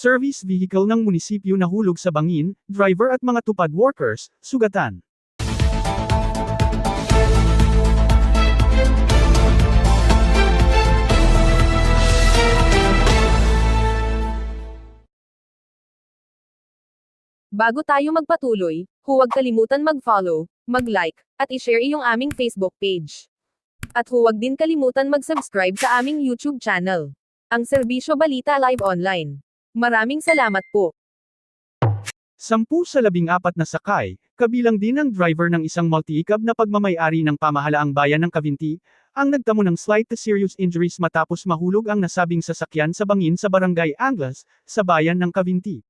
Service vehicle ng munisipyo nahulog sa bangin, driver at mga tupad workers, sugatan. Bago tayo magpatuloy, huwag kalimutan mag-follow, mag-like, at i-share iyong aming Facebook page. At huwag din kalimutan mag-subscribe sa aming YouTube channel. Ang Serbisyo Balita Live Online. Maraming salamat po. Sampu sa labing apat na sakay, kabilang din ang driver ng isang multi-ikab na pagmamayari ng pamahalaang bayan ng Cavinti, ang nagtamo ng slight to serious injuries matapos mahulog ang nasabing sasakyan sa bangin sa barangay Anglas, sa bayan ng Cavinti.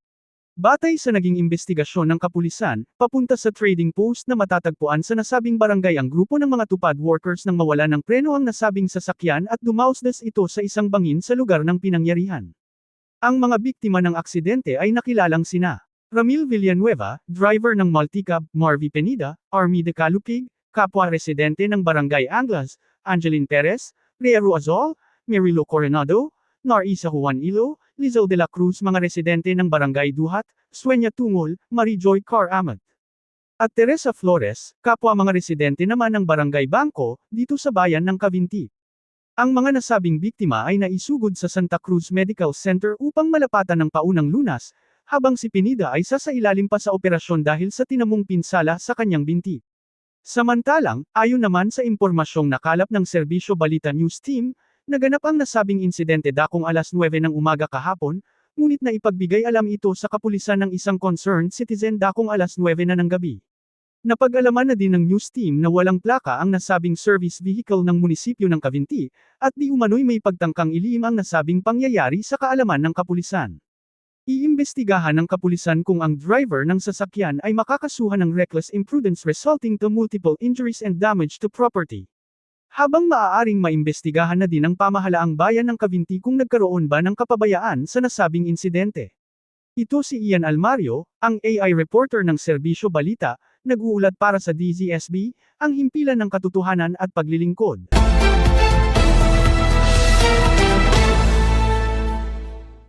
Batay sa naging investigasyon ng kapulisan, papunta sa trading post na matatagpuan sa nasabing barangay ang grupo ng mga tupad workers nang mawala ng preno ang nasabing sasakyan at dumausdas ito sa isang bangin sa lugar ng pinangyarihan. Ang mga biktima ng aksidente ay nakilalang sina Ramil Villanueva, driver ng multicab, Marvy Penida, Army de Calupig, kapwa residente ng Barangay Anglas, Angeline Perez, Riero Azol, Mirilo Coronado, Narisa Juan Ilo, Lizelle de la Cruz mga residente ng Barangay Duhat, Sueña Tungol, Marijoy Car Amat. At Teresa Flores, kapwa mga residente naman ng Barangay Bangko, dito sa bayan ng Cavinti. Ang mga nasabing biktima ay naisugod sa Santa Cruz Medical Center upang malapatan ng paunang lunas, habang si Pinida ay sasailalim pa sa operasyon dahil sa tinamong pinsala sa kanyang binti. Samantalang, ayon naman sa impormasyong nakalap ng Serbisyo Balita News Team, naganap ang nasabing insidente dakong alas 9 ng umaga kahapon, ngunit na ipagbigay alam ito sa kapulisan ng isang concerned citizen dakong alas 9 na ng gabi. Napag-alaman na din ng news team na walang plaka ang nasabing service vehicle ng munisipyo ng Cavinti, at di umano'y may pagtangkang ilihim ang nasabing pangyayari sa kaalaman ng kapulisan. Iimbestigahan ng kapulisan kung ang driver ng sasakyan ay makakasuhan ng reckless imprudence resulting to multiple injuries and damage to property. Habang maaaring maimbestigahan na din ng pamahalaang bayan ng Cavinti kung nagkaroon ba ng kapabayaan sa nasabing insidente. Ito si Ian Almario, ang AI reporter ng Serbisyo Balita, nag-uulat para sa DZSB, ang himpilan ng katotohanan at paglilingkod.